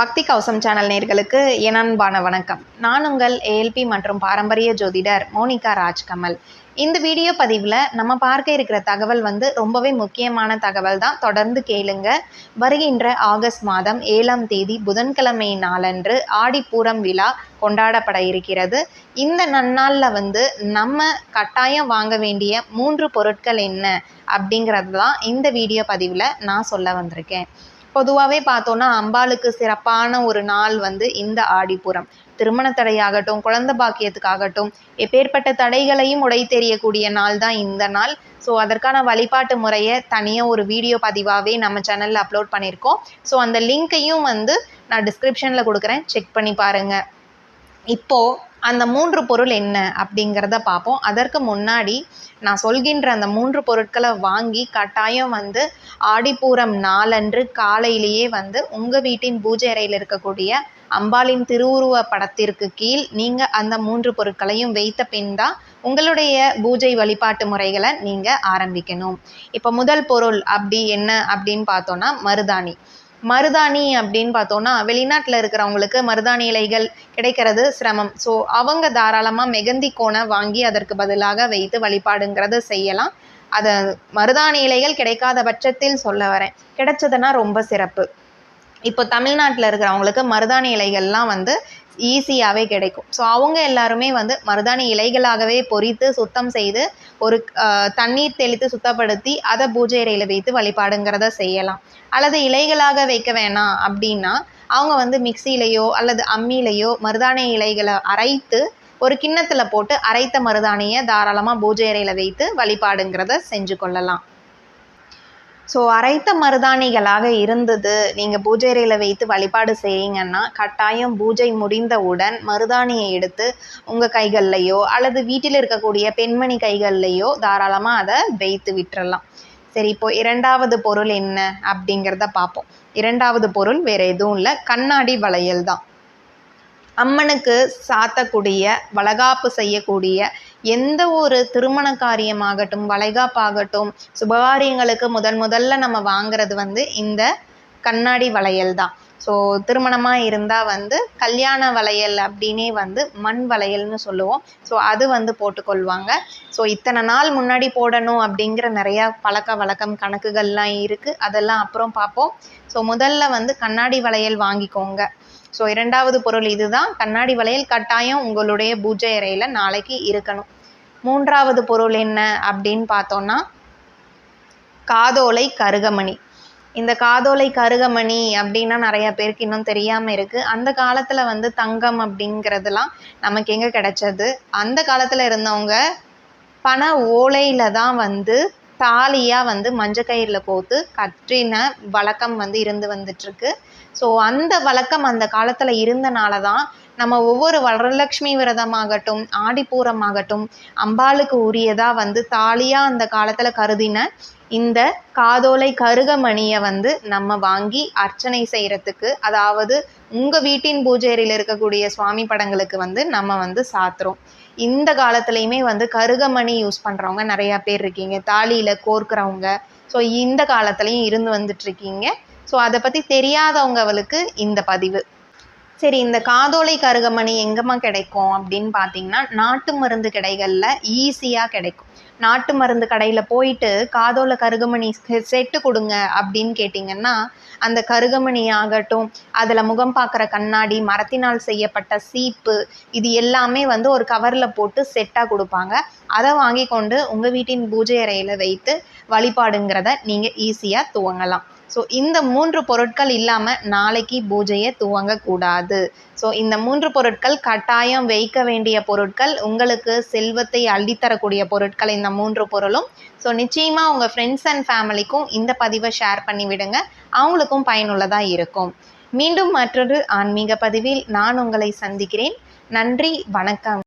பக்தி கவசம் சேனல் நேர்களுக்கு எனன்பான வணக்கம். நான் உங்கள் ஏஎல்பி மற்றும் பாரம்பரிய ஜோதிடர் மோனிகா ராஜ்கமல். இந்த வீடியோ பதிவில் நம்ம பார்க்க இருக்கிற தகவல் வந்து ரொம்பவே முக்கியமான தகவல் தான். தொடர்ந்து கேளுங்க. வருகின்ற ஆகஸ்ட் மாதம் ஏழாம் தேதி புதன்கிழமை நாளன்று ஆடிப்பூரம் விழா கொண்டாடப்பட இருக்கிறது. இந்த நன்னாளில் வந்து நம்ம கட்டாயம் வாங்க வேண்டிய மூன்று பொருட்கள் என்ன அப்படிங்கிறது தான் இந்த வீடியோ பதிவில் நான் சொல்ல வந்திருக்கேன். பொதுவாகவே பார்த்தோன்னா அம்பாளுக்கு சிறப்பான ஒரு நாள் வந்து இந்த ஆடிப்புறம். திருமண தடையாகட்டும் குழந்தை பாக்கியத்துக்காகட்டும் எப்பேற்பட்ட தடைகளையும் உடை தெரியக்கூடிய நாள் தான் இந்த நாள். ஸோ அதற்கான வழிபாட்டு முறையை தனியாக ஒரு வீடியோ பதிவாகவே நம்ம சேனலில் அப்லோட் பண்ணியிருக்கோம். ஸோ அந்த லிங்க்கையும் வந்து நான் டிஸ்கிரிப்ஷனில் கொடுக்குறேன். செக் பண்ணி பாருங்கள் இப்போது அந்த மூன்று பொருள் என்ன அப்படிங்கிறத பார்ப்போம். அதற்கு முன்னாடி நான் சொல்கின்ற அந்த மூன்று பொருட்களை வாங்கி கட்டாயம் வந்து ஆடிப்பூரம் நாளன்று காலையிலேயே வந்து உங்கள் வீட்டின் பூஜை அறையில் இருக்கக்கூடிய அம்பாளின் திருவுருவ படத்திற்கு கீழ் நீங்கள் அந்த மூன்று பொருட்களையும் வைத்த பின் தான் உங்களுடைய பூஜை வழிபாட்டு முறைகளை நீங்கள் ஆரம்பிக்கணும். இப்போ முதல் பொருள் அப்படி என்ன அப்படின்னு பார்த்தோன்னா மருதாணி. மருதாணி அப்படின்னு பார்த்தோன்னா வெளிநாட்டில் இருக்கிறவங்களுக்கு மருதாணி இலைகள் கிடைக்கிறது சிரமம். ஸோ அவங்க தாராளமாக மெகந்தி கோணை வாங்கி அதற்கு பதிலாக வைத்து வழிபாடுங்கிறத செய்யலாம். அதை மருதாணி இலைகள் கிடைக்காத பட்சத்தில் சொல்ல வரேன். கிடைச்சதுன்னா ரொம்ப சிறப்பு. இப்போ தமிழ்நாட்டில் இருக்கிறவங்களுக்கு மருதாணி இலைகள்லாம் வந்து ஈஸியாகவே கிடைக்கும். ஸோ அவங்க எல்லாருமே வந்து மருதாணி இலைகளாகவே பொறித்து சுத்தம் செய்து ஒரு தண்ணீர் தெளித்து சுத்தப்படுத்தி அதை பூஜை அறையில் வைத்து வழிபாடுங்கிறத செய்யலாம். அல்லது இலைகளாக வைக்க வேணாம் அப்படின்னா அவங்க வந்து மிக்சியிலையோ அல்லது அம்மியிலையோ மருதாணி இலைகளை அரைத்து ஒரு கிண்ணத்தில் போட்டு அரைத்த மருதாணியை தாராளமாக பூஜை அறையில் வைத்து வழிபாடுங்கிறத செஞ்சு கொள்ளலாம். ஸோ அரைத்த மருதாணிகளாக இருந்தது. நீங்கள் பூஜை அறையில் வைத்து வழிபாடு செய்கிறீங்கன்னா கட்டாயம் பூஜை முடிந்தவுடன் மருதாணியை எடுத்து உங்கள் கைகள்லையோ அல்லது வீட்டில் இருக்கக்கூடிய பெண்மணி கைகள்லையோ தாராளமாக அதை வைத்து விட்டுறலாம். சரி இப்போ இரண்டாவது பொருள் என்ன அப்படிங்கிறத பார்ப்போம். இரண்டாவது பொருள் வேறு எதுவும் இல்லை. கண்ணாடி வளையல் தான். அம்மனுக்கு சாத்தக்கூடிய வளகாப்பு செய்யக்கூடிய எந்த ஒரு திருமண காரியமாகட்டும் வளைகாப்பாகட்டும் சுபகாரியங்களுக்கு முதன் முதல்ல நம்ம வாங்குறது வந்து இந்த கண்ணாடி வளையல் தான். ஸோ திருமணமாக இருந்தால் வந்து கல்யாண வளையல் அப்படின்னே வந்து மண் வளையல்னு சொல்லுவோம். ஸோ அது வந்து போட்டுக்கொள்வாங்க. ஸோ இத்தனை நாள் முன்னாடி போடணும் அப்படிங்கிற நிறையா பழக்க வழக்கம் கணக்குகள்லாம் இருக்குது அதெல்லாம் அப்புறம் பார்ப்போம். ஸோ முதல்ல வந்து கண்ணாடி வளையல் வாங்கிக்கோங்க. ஸோ இரண்டாவது பொருள் இதுதான். கண்ணாடி வளையல் கட்டாயம் உங்களுடைய பூஜை அறையில் நாளைக்கு இருக்கணும். மூன்றாவது பொருள் என்ன அப்படின்னு பார்த்தோன்னா காதோலை கருகமணி. இந்த காதோலை கருகமணி அப்படின்னா நிறைய பேருக்கு இன்னும் தெரியாமல் இருக்குது அந்த காலத்தில் வந்து தங்கம் அப்படிங்கிறதுலாம் நமக்கு எங்கே கிடைச்சது? அந்த காலத்தில் இருந்தவங்க பண ஓலையில் தான் வந்து தாலியாக வந்து மஞ்சக்கயிறில் கோத்து கற்றின வழக்கம் வந்து இருந்து வந்துட்டுருக்கு ஸோ அந்த வழக்கம் அந்த காலத்தில் இருந்தனால தான் நம்ம ஒவ்வொரு வரலட்சுமி விரதமாகட்டும் ஆடிப்பூரமாகட்டும் அம்பாளுக்கு உரியதாக வந்து தாலியாக அந்த காலத்தில் கருதின இந்த காதோலை கருகமணியை வந்து நம்ம வாங்கி அர்ச்சனை செய்கிறதுக்கு அதாவது உங்கள் வீட்டின் பூஜையில் இருக்கக்கூடிய சுவாமி படங்களுக்கு வந்து நம்ம வந்து சாத்துறோம். இந்த காலத்துலேயுமே வந்து கருகமணி யூஸ் பண்ணுறவங்க நிறையா பேர் இருக்கீங்க. தாலியில் கோர்க்குறவங்க. ஸோ இந்த காலத்துலேயும் இருந்து வந்துட்டுருக்கீங்க ஸோ அதை பற்றி தெரியாதவங்களுக்கு இந்த பதிவு. சரி இந்த காதோலை கருகமணி எங்கம்மா கிடைக்கும் அப்படின்னு பார்த்தீங்கன்னா நாட்டு மருந்து கடைகளில் ஈஸியாக கிடைக்கும். நாட்டு மருந்து கடையில் போயிட்டு காதோலை கருகமணி செட்டு கொடுங்க அப்படின்னு கேட்டிங்கன்னா அந்த கருகமணி ஆகட்டும் அதில் முகம் பார்க்குற கண்ணாடி மரத்தினால் செய்யப்பட்ட சீப்பு இது எல்லாமே வந்து ஒரு கவரில் போட்டு செட்டாக கொடுப்பாங்க. அதை வாங்கி கொண்டு உங்கள் வீட்டின் பூஜை அறையில் வைத்து வழிபாடுங்கிறத நீங்கள் ஈஸியாக துவங்கலாம். ஸோ இந்த மூன்று பொருட்கள் இல்லாமல் நாளைக்கு பூஜையை துவங்கக்கூடாது ஸோ இந்த மூன்று பொருட்கள் கட்டாயம் வைக்க வேண்டிய பொருட்கள் உங்களுக்கு செல்வத்தை அள்ளித்தரக்கூடிய பொருட்கள் இந்த மூன்று பொருளும். ஸோ நிச்சயமாக உங்கள் ஃப்ரெண்ட்ஸ் அண்ட் ஃபேமிலிக்கும் இந்த பதிவை ஷேர் பண்ணி விடுங்க. அவங்களுக்கும் பயனுள்ளதாக இருக்கும். மீண்டும் மற்றொரு ஆன்மீக பதிவில் நான் உங்களை சந்திக்கிறேன். நன்றி வணக்கம்.